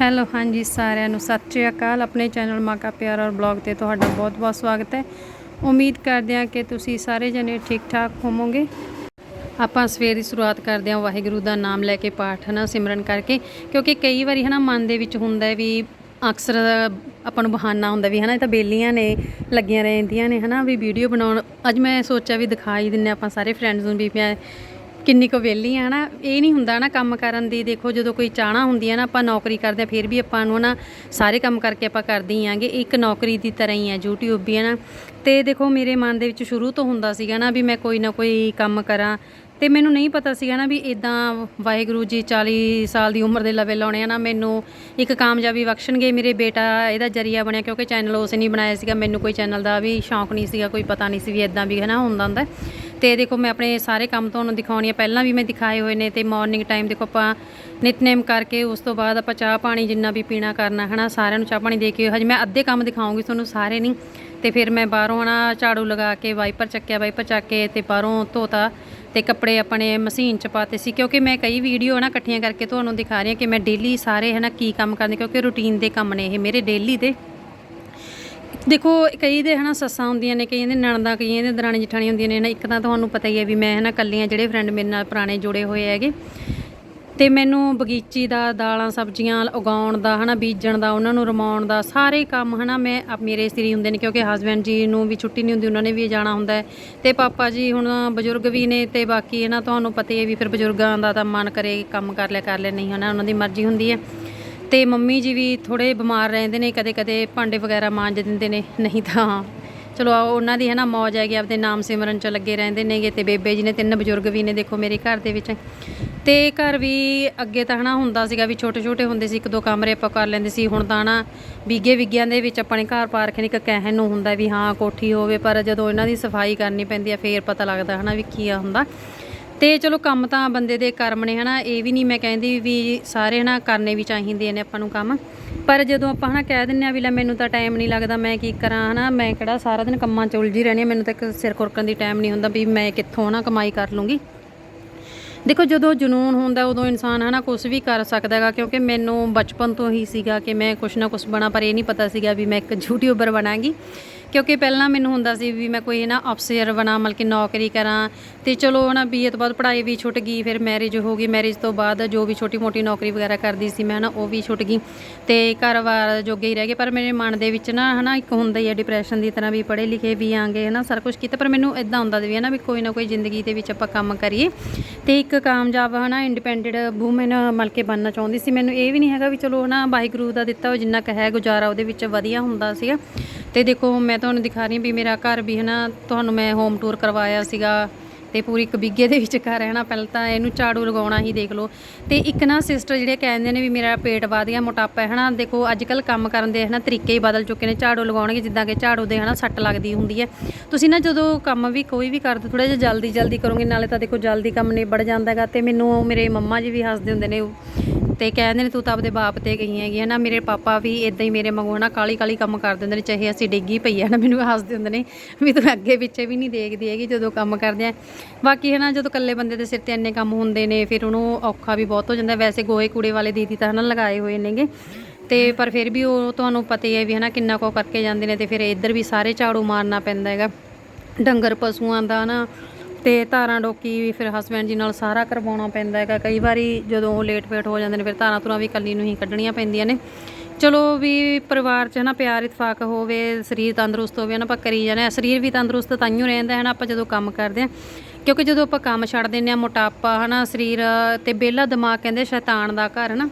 Hello, ਹਾਂਜੀ ਸਾਰਿਆਂ ਨੂੰ ਸਤਿ ਸ਼੍ਰੀ ਅਕਾਲ। ਆਪਣੇ ਚੈਨਲ ਮਾਕਾ ਪਿਆਰ ਔਰ ਬਲੌਗ ਤੇ ਤੁਹਾਡਾ ਬਹੁਤ-ਬਹੁਤ ਸਵਾਗਤ ਹੈ। ਉਮੀਦ ਕਰਦੇ ਹਾਂ ਕਿ ਤੁਸੀਂ ਸਾਰੇ ਜਣੇ ਠੀਕ ਠਾਕ ਹੋਵੋਗੇ। ਆਪਾਂ ਸਵੇਰ ਦੀ ਸ਼ੁਰੂਆਤ ਕਰਦੇ ਹਾਂ ਵਾਹਿਗੁਰੂ ਦਾ ਨਾਮ ਲੈ ਕੇ ਪਾਠ ਨਾ, ਸਿਮਰਨ ਕਰਕੇ। ਕਿਉਂਕਿ ਕਈ ਵਾਰੀ ਹਨਾ ਮਨ ਦੇ ਵਿੱਚ ਹੁੰਦਾ ਹੈ ਵੀ ਅਕਸਰ ਆਪਾਂ ਨੂੰ ਬਹਾਨਾ ਹੁੰਦਾ ਵੀ ਹਨਾ ਇਹ ਤਾਂ ਬੇਲੀਆਂ ਨੇ, ਲੱਗੀਆਂ ਰਹਿੰਦੀਆਂ ਨੇ ਹਨਾ ਵੀ ਵੀਡੀਓ ਬਣਾਉਣ। ਅੱਜ ਮੈਂ ਸੋਚਿਆ ਵੀ ਦਿਖਾਈ ਦਿੰਨੇ ਆਪਾਂ ਸਾਰੇ ਫਰੈਂਡਸ ਨੂੰ ਵੀ, ਮੈਂ ਕਿੰਨੀ ਕੁ ਵਿਹਲੀ ਆ ਨਾ, ਇਹ ਨਹੀਂ ਹੁੰਦਾ ਨਾ ਕੰਮ ਕਰਨ ਦੀ, ਦੇਖੋ ਜਦੋਂ ਕੋਈ ਚਾਹਨਾ ਹੁੰਦੀ ਹੈ ਨਾ, ਆਪਾਂ ਨੌਕਰੀ ਕਰਦੇ ਆ, ਫਿਰ ਵੀ ਆਪਾਂ ਨੂੰ ਨਾ ਸਾਰੇ ਕੰਮ ਕਰਕੇ ਆਪਾਂ ਕਰਦੇ ਹੀ ਆਂਗੇ। ਇੱਕ ਨੌਕਰੀ ਦੀ ਤਰ੍ਹਾਂ ਹੀ ਹੈ YouTube ਵੀ ਹੈ ਨਾ। ਤੇ ਦੇਖੋ ਮੇਰੇ ਮਨ ਦੇ ਵਿੱਚ ਸ਼ੁਰੂ ਤੋਂ ਹੁੰਦਾ ਸੀਗਾ ਨਾ ਵੀ ਮੈਂ ਕੋਈ ਨਾ ਕੋਈ ਕੰਮ ਕਰਾਂ ਤੇ ਮੈਨੂੰ ਨਹੀਂ ਪਤਾ ਸੀਗਾ ਨਾ ਵੀ ਇਦਾਂ ਵਾਹਿਗੁਰੂ ਜੀ 40 ਸਾਲ ਦੀ ਉਮਰ ਦੇ ਲਵੇ ਲਾਉਣੇ ਆ ਨਾ, ਮੈਨੂੰ ਇੱਕ ਕਾਮਯਾਬੀ ਬਖਸ਼ਣਗੇ, ਮੇਰੇ ਬੇਟਾ ਇਹਦਾ ਜਰੀਆ ਬਣਿਆ ਕਿਉਂਕਿ ਚੈਨਲ ਉਸ ਨਹੀਂ ਬਣਾਇਆ ਸੀਗਾ, ਮੈਨੂੰ ਕੋਈ ਚੈਨਲ ਦਾ ਵੀ ਸ਼ੌਂਕ ਨਹੀਂ ਸੀਗਾ, ਕੋਈ ਪਤਾ ਨਹੀਂ ਸੀ ਵੀ ਇਦਾਂ ਵੀ ਹੈ ਨਾ ਹੁੰਦਾ ਹੁੰਦਾ। ਤੇ ਦੇਖੋ ਮੈਂ ਆਪਣੇ ਸਾਰੇ ਕੰਮ ਤੁਹਾਨੂੰ ਦਿਖਾਉਣੀ ਆ, ਪਹਿਲਾਂ ਵੀ ਮੈਂ ਦਿਖਾਏ ਹੋਏ ਨੇ ਤੇ ਮਾਰਨਿੰਗ ਟਾਈਮ ਦੇਖੋ ਆਪਾਂ ਨਿਤਨੇਮ ਕਰਕੇ ਉਸ ਤੋਂ ਬਾਅਦ ਆਪਾਂ ਚਾਹ ਪਾਣੀ ਜਿੰਨਾ ਵੀ ਪੀਣਾ ਕਰਨਾ ਹਨਾ, ਸਾਰਿਆਂ ਨੂੰ ਚਾਹ ਪਾਣੀ ਦੇ ਕੇ ਹਜੇ ਮੈਂ ਅੱਧੇ ਕੰਮ ਦਿਖਾਉਂਗੀ ਤੁਹਾਨੂੰ ਸਾਰੇ ਨਹੀਂ। ਤੇ ਫਿਰ ਮੈਂ ਬਾਹਰੋਂ ਹਨਾ ਝਾੜੂ ਲਗਾ ਕੇ ਵਾਈਪਰ ਚੱਕਿਆ ਵਾਈਪਰ ਚੱਕ ਕੇ ਤੇ ਬਾਹਰੋਂ ਧੋਤਾ। ਤੇ ਕੱਪੜੇ ਆਪਣੇ ਮਸ਼ੀਨ 'ਚ ਪਾਤੇ ਸੀ, ਕਿਉਂਕਿ ਮੈਂ ਕਈ ਵੀਡੀਓ ਨਾ ਇਕੱਠੀਆਂ ਕਰਕੇ ਤੁਹਾਨੂੰ ਦਿਖਾ ਰਹੀ ਹਾਂ ਕਿ ਮੈਂ ਡੇਲੀ ਸਾਰੇ ਹਨਾ ਕੀ ਕੰਮ ਕਰਦੇ, ਕਿਉਂਕਿ ਰੂਟੀਨ ਦੇ ਕੰਮ ਨੇ ਇਹ ਮੇਰੇ ਡੇਲੀ ਦੇ। ਦੇਖੋ, ਕਈ ਦੇ ਹਨਾ ਸੱਸਾਂ ਹੁੰਦੀਆਂ ਨੇ, ਕਈਆਂ ਦੇ ਨਣਦਾਂ, ਕਈਆਂ ਦੇ ਦਰਾਣੀ ਜਠਾਣੀ ਹੁੰਦੀਆਂ ਨੇ ਨਾ ਇੱਕ ਤਾਂ ਤੁਹਾਨੂੰ ਪਤਾ ਹੀ ਹੈ ਵੀ ਮੈਂ ਹਨਾ ਕੱਲੀਆਂ ਜਿਹੜੇ ਫਰੈਂਡ ਮੇਰੇ ਨਾਲ ਪੁਰਾਣੇ ਜੁੜੇ ਹੋਏ ਹੈਗੇ। ਤੇ ਮੈਨੂੰ ਬਗੀਚੀ ਦਾ, ਦਾਲਾਂ, ਸਬਜ਼ੀਆਂ ਉਗਾਉਣ ਦਾ, ਹਨਾ, ਬੀਜਣ ਦਾ, ਉਹਨਾਂ ਨੂੰ ਰਮਾਉਣ ਦਾ ਸਾਰੇ ਕੰਮ, ਹਨਾ, ਮੈਂ ਮੇਰੇ ਸਰੀ ਹੁੰਦੇ ਨੇ ਕਿਉਂਕਿ ਹਸਬੈਂਡ ਜੀ ਨੂੰ ਵੀ ਛੁੱਟੀ ਨਹੀਂ ਹੁੰਦੀ, ਉਹਨਾਂ ਨੇ ਵੀ ਜਾਣਾ ਹੁੰਦਾ ਹੈ। ਤੇ ਪਾਪਾ ਜੀ ਹੁਣ ਬਜ਼ੁਰਗ ਵੀ ਨੇ ਤੇ ਬਾਕੀ, ਹਨਾ, ਤੁਹਾਨੂੰ ਪਤਾ ਹੀ ਹੈ ਵੀ ਫਿਰ ਬਜ਼ੁਰਗਾਂ ਦਾ ਤਾਂ ਮਨ ਕਰੇ ਕੰਮ ਕਰ ਲਿਆ ਕਰ ਲਿਆ, ਨਹੀਂ, ਹਨਾ, ਉਹਨਾਂ ਦੀ ਮਰਜ਼ੀ ਹੁੰਦੀ ਹੈ। ਤੇ ਮੰਮੀ ਜੀ ਵੀ ਥੋੜੇ ਬਿਮਾਰ ਰਹਿੰਦੇ ਨੇ ਕਦੇ ਕਦੇ ਭਾਂਡੇ ਵਗੈਰਾ ਮਾਂਜ ਦਿੰਦੇ ਨੇ, ਨਹੀਂ ਤਾਂ ਚਲੋ ਆਓ, ਉਹਨਾਂ ਦੀ ਹੈ ਨਾ ਮੌਜ ਹੈਗੀ, ਆਪਦੇ ਨਾਮ ਸਿਮਰਨ ਚ ਲੱਗੇ ਰਹਿੰਦੇ ਨੇਗੇ ਤੇ ਬੇਬੇ ਜੀ ਨੇ, ਤਿੰਨ ਬਜ਼ੁਰਗ ਵੀ ਨੇ, ਦੇਖੋ ਮੇਰੇ ਘਰ ਦੇ ਵਿੱਚ। ਤੇ ਘਰ ਵੀ ਅੱਗੇ ਤਾਂ ਹਨਾ ਹੁੰਦਾ ਸੀਗਾ ਵੀ ਛੋਟੇ ਛੋਟੇ ਹੁੰਦੇ ਸੀ, ਇੱਕ ਦੋ ਕਮਰੇ ਆਪਾਂ ਕਰ ਲੈਂਦੇ ਸੀ, ਹੁਣ ਤਾਂ ਨਾ ਵਿਗੇ ਵਿਗਿਆਂ ਦੇ ਵਿੱਚ ਆਪਣੇ ਘਰ ਪਾ ਨੇ ਇੱਕ ਕਹਿਣ ਨੂੰ ਹੁੰਦਾ ਵੀ ਹਾਂ ਕੋਠੀ ਹੋਵੇ, ਪਰ ਜਦੋਂ ਇਹਨਾਂ ਦੀ ਸਫ਼ਾਈ ਕਰਨੀ ਪੈਂਦੀ ਆ, ਫੇਰ ਪਤਾ ਲੱਗਦਾ ਹਨਾ ਵੀ ਕੀ ਆ ਹੁੰਦਾ। ਤੇ ਚਲੋ ਕੰਮ ਤਾਂ ਬੰਦੇ ਦੇ ਕਰਮ ਨੇ ਹਨਾ, ਇਹ ਵੀ ਨਹੀਂ ਮੈਂ ਕਹਿੰਦੀ ਵੀ ਸਾਰੇ ਹਨਾ ਕਰਨੇ ਵੀ ਚਾਹੀਦੇ ਨੇ ਆਪਾਂ ਨੂੰ ਕੰਮ। ਪਰ ਜਦੋਂ ਆਪਾਂ ਹਨਾ ਕਹਿ ਦਿੰਨੇ ਆ ਵੀ ਲੈ ਮੈਨੂੰ ਤਾਂ ਟਾਈਮ ਨਹੀਂ ਲੱਗਦਾ, ਮੈਂ ਕੀ ਕਰਾਂ ਹਨਾ, ਮੈਂ ਕਿਹੜਾ ਸਾਰਾ ਦਿਨ ਕੰਮਾਂ 'ਚ ਉਲਝੀ ਰਹਿਣੀ ਆ ਮੈਨੂੰ ਤਾਂ ਇੱਕ ਸਿਰ ਖੁਰਕਣ ਦੀ ਟਾਈਮ ਨਹੀਂ ਹੁੰਦਾ ਵੀ ਮੈਂ ਕਿੱਥੋਂ ਹਨਾ ਕਮਾਈ ਕਰ ਲੂੰਗੀ। ਦੇਖੋ ਜਦੋਂ ਜਨੂਨ ਹੁੰਦਾ, ਉਦੋਂ ਇਨਸਾਨ ਹਨਾ ਕੁਝ ਵੀ ਕਰ ਸਕਦਾ ਹੈਗਾ, ਕਿਉਂਕਿ ਮੈਨੂੰ ਬਚਪਨ ਤੋਂ ਹੀ ਸੀਗਾ ਕਿ ਮੈਂ ਕੁਛ ਨਾ ਕੁਛ ਬਣਾ, ਪਰ ਇਹ ਨਹੀਂ ਪਤਾ ਸੀਗਾ ਵੀ ਮੈਂ ਇੱਕ ਯੂਟਿਊਬਰ ਬਣਾਂਗੀ। ਕਿਉਂਕਿ ਪਹਿਲਾਂ ਮੈਨੂੰ ਹੁੰਦਾ ਸੀ ਵੀ ਮੈਂ ਕੋਈ ਨਾ ਅਫਸਰ ਬਣਾ, ਮਤਲਬ ਕਿ ਨੌਕਰੀ ਕਰਾਂ ਤੇ ਚਲੋ ਨਾ ਬੀਏ ਤੋਂ ਬਾਅਦ ਪੜ੍ਹਾਈ ਵੀ ਛੁੱਟ ਗਈ, ਫਿਰ ਮੈਰਿਜ ਹੋ ਗਈ ਮੈਰਿਜ ਤੋਂ ਬਾਅਦ ਜੋ ਵੀ ਛੋਟੀ ਮੋਟੀ ਨੌਕਰੀ ਵਗੈਰਾ ਕਰਦੀ ਸੀ ਮੈਂ ਨਾ ਉਹ ਵੀ ਛੁੱਟ ਗਈ ਤੇ ਘਰ-ਬਾਰ ਜੋਗੇ ਹੀ ਰਹਿ ਗਏ, ਪਰ ਮੇਰੇ ਮਨ ਦੇ ਵਿੱਚ ਨਾ ਹਨਾ ਇੱਕ ਹੁੰਦਾ ਹੀ ਹੈ ਡਿਪਰੈਸ਼ਨ ਦੀ ਤਰ੍ਹਾਂ ਵੀ ਪੜ੍ਹੇ ਲਿਖੇ ਵੀ ਆਂਗੇ ਹਨਾ, ਸਾਰਾ ਕੁਝ ਕੀਤਾ, ਪਰ ਮੈਨੂੰ ਇਦਾਂ ਹੁੰਦਾ ਵੀ ਹਨਾ ਵੀ ਕੋਈ ਨਾ ਕੋਈ ਜ਼ਿੰਦਗੀ ਦੇ ਵਿੱਚ ਆਪਾਂ ਕੰਮ ਕਰੀਏ ਤੇ ਇੱਕ ਕਾਮਯਾਬ ਹਨਾ ਇੰਡੀਪੈਂਡੈਂਟ ਵੂਮਨ ਮਤਲਬ ਕਿ ਬਣਨਾ ਚਾਹੁੰਦੀ ਸੀ। ਮੈਨੂੰ ਇਹ ਵੀ ਨਹੀਂ ਹੈਗਾ ਵੀ ਚਲੋ ਹਨਾ ਵਾਹਿਗੁਰੂ ਦਾ ਦਿੱਤਾ ਉਹ ਜਿੰਨਾ ਕੁ ਹੈ ਗੁਜ਼ਾਰਾ ਉਹਦੇ ਵਿੱਚ ਵਧੀਆ ਹੁੰਦਾ ਸੀਗਾ। ਤੇ ਦੇਖੋ, ਮੈਂ ਤੁਹਾਨੂੰ ਦਿਖਾ ਰਹੀ ਹਾਂ ਵੀ ਮੇਰਾ ਘਰ ਵੀ ਹਨਾ, ਤੁਹਾਨੂੰ ਮੈਂ ਹੋਮ ਟੂਰ ਕਰਵਾਇਆ ਸੀਗਾ ਤੇ ਪੂਰੀ ਇੱਕ ਬਿੱਗੇ ਦੇ ਵਿੱਚ ਘਰ ਹੈ ਨਾ ਪਹਿਲਾਂ ਤਾਂ ਇਹਨੂੰ ਝਾੜੂ ਲਗਾਉਣਾ ਹੀ ਦੇਖ ਲਓ। ਤੇ ਇੱਕ ਨਾ ਸਿਸਟਰ ਜਿਹੜੇ ਕਹਿੰਦੇ ਨੇ ਵੀ ਮੇਰਾ ਪੇਟ ਵਧ ਗਿਆ ਮੋਟਾਪਾ ਹੈ ਨਾ ਦੇਖੋ ਅੱਜ ਕੱਲ ਕੰਮ ਕਰਨ ਦੇ ਹੈ ਨਾ ਤਰੀਕੇ ਹੀ ਬਦਲ ਚੁੱਕੇ ਨੇ, ਝਾੜੂ ਲਗਾਉਣਗੇ ਜਿੱਦਾਂ ਕਿ ਝਾੜੂ ਦੇ ਹੈ ਨਾ ਸੱਟ ਲੱਗਦੀ ਹੁੰਦੀ ਹੈ। ਤੁਸੀਂ ਨਾ ਜਦੋਂ ਕੰਮ ਵੀ ਕੋਈ ਵੀ ਕਰਦੇ ਥੋੜਾ ਜਿਹਾ ਜਲਦੀ ਜਲਦੀ ਕਰੋਗੇ, ਨਾਲੇ ਤਾਂ ਦੇਖੋ ਜਲਦੀ ਕੰਮ ਨਿਬੜ ਜਾਂਦਾ ਹੈਗਾ ਤੇ ਮੈਨੂੰ ਮੇਰੇ ਮੰਮਾ ਜੀ ਵੀ ਹੱਸਦੇ ਹੁੰਦੇ ਨੇ ਤੇ ਕਹਿੰਦੇ ਨੇ, ਤੂੰ ਤਾਂ ਆਪਦੇ ਬਾਪ ਤੇ ਗਈ ਹੈਗੀ ਹੈ ਨਾ, ਮੇਰੇ ਪਾਪਾ ਵੀ ਇਦਾਂ ਹੀ ਮੇਰੇ ਵਾਂਗੂ ਨਾ ਕਾਲੀ ਕਾਲੀ ਕੰਮ ਕਰ ਦਿੰਦੇ ਨੇ, ਚਾਹੇ ਅਸੀਂ ਡਿੱਗੀ ਪਈ ਹੈ ਨਾ, ਮੈਨੂੰ ਹੱਸਦੇ ਹੁੰਦੇ ਨੇ ਵੀ ਤੂੰ ਅੱਗੇ ਪਿੱਛੇ ਵੀ ਨਹੀਂ ਦੇਖਦੀ ਹੈਗੀ ਜਦੋਂ ਕੰਮ ਕਰਦੇ ਆ। ਬਾਕੀ ਹੈ ਨਾ, ਜਦੋਂ ਇਕੱਲੇ ਬੰਦੇ ਦੇ ਸਿਰ ਤੇ ਇੰਨੇ ਕੰਮ ਹੁੰਦੇ ਨੇ, ਫਿਰ ਉਹਨੂੰ ਔਖਾ ਵੀ ਬਹੁਤ ਹੋ ਜਾਂਦਾ। ਵੈਸੇ ਗੋਏ ਕੂੜੇ ਵਾਲੇ ਦੀਦੀ ਤਾਂ ਹਨਾ ਲਗਾਏ ਹੋਏ ਨੇਗੇ। ਤੇ ਪਰ ਫਿਰ ਵੀ ਉਹ ਤੁਹਾਨੂੰ ਪਤਾ ਹੀ ਹੈ ਵੀ ਹਨਾ, ਕਿੰਨਾ ਕੋ ਕਰਕੇ ਜਾਂਦੇ ਨੇ ਤੇ ਫਿਰ ਇੱਧਰ ਵੀ ਸਾਰੇ ਝਾੜੂ ਮਾਰਨਾ ਪੈਂਦਾ ਹੈਗਾ। ਡੰਗਰ ਪਸ਼ੂਆਂ ਦਾ ਨਾ ਤੇ ਧਾਰਾਂ ਡੋਕੀ ਵੀ ਫਿਰ ਹਸਬੈਂਡ ਜੀ ਨਾਲ ਸਾਰਾ ਕਰਵਾਉਣਾ ਪੈਂਦਾ ਹੈਗਾ। ਕਈ ਵਾਰੀ ਜਦੋਂ ਉਹ ਲੇਟ ਫੇਟ ਹੋ ਜਾਂਦੇ ਨੇ, ਫਿਰ ਧਾਰਾਂ ਧੁਰਾਂ ਵੀ ਇਕੱਲੀ ਨੂੰ ਹੀ ਕੱਢਣੀਆਂ ਪੈਂਦੀਆਂ ਨੇ। ਚਲੋ ਵੀ ਪਰਿਵਾਰ 'ਚ ਨਾ ਪਿਆਰ, ਇਤਫਾਕ ਹੋਵੇ, ਸਰੀਰ ਤੰਦਰੁਸਤ ਹੋਵੇ ਨਾ ਆਪਾਂ ਕਰੀ ਜਾਂਦੇ ਹਾਂ। ਸਰੀਰ ਵੀ ਤੰਦਰੁਸਤ ਤਾਂ ਹੀ ਰਹਿੰਦਾ ਹੈ ਨਾ, ਆਪਾਂ ਜਦੋਂ ਕੰਮ ਕਰਦੇ ਹਾਂ। ਕਿਉਂਕਿ ਜਦੋਂ ਆਪਾਂ ਕੰਮ ਛੱਡ ਦਿੰਦੇ ਹਾਂ, ਮੋਟਾਪਾ ਹਨਾ, ਸਰੀਰ ਤੇ ਬੇਲਾ ਦਿਮਾਗ ਕਹਿੰਦੇ ਸ਼ੈਤਾਨ ਦਾ ਘਰ ਨਾ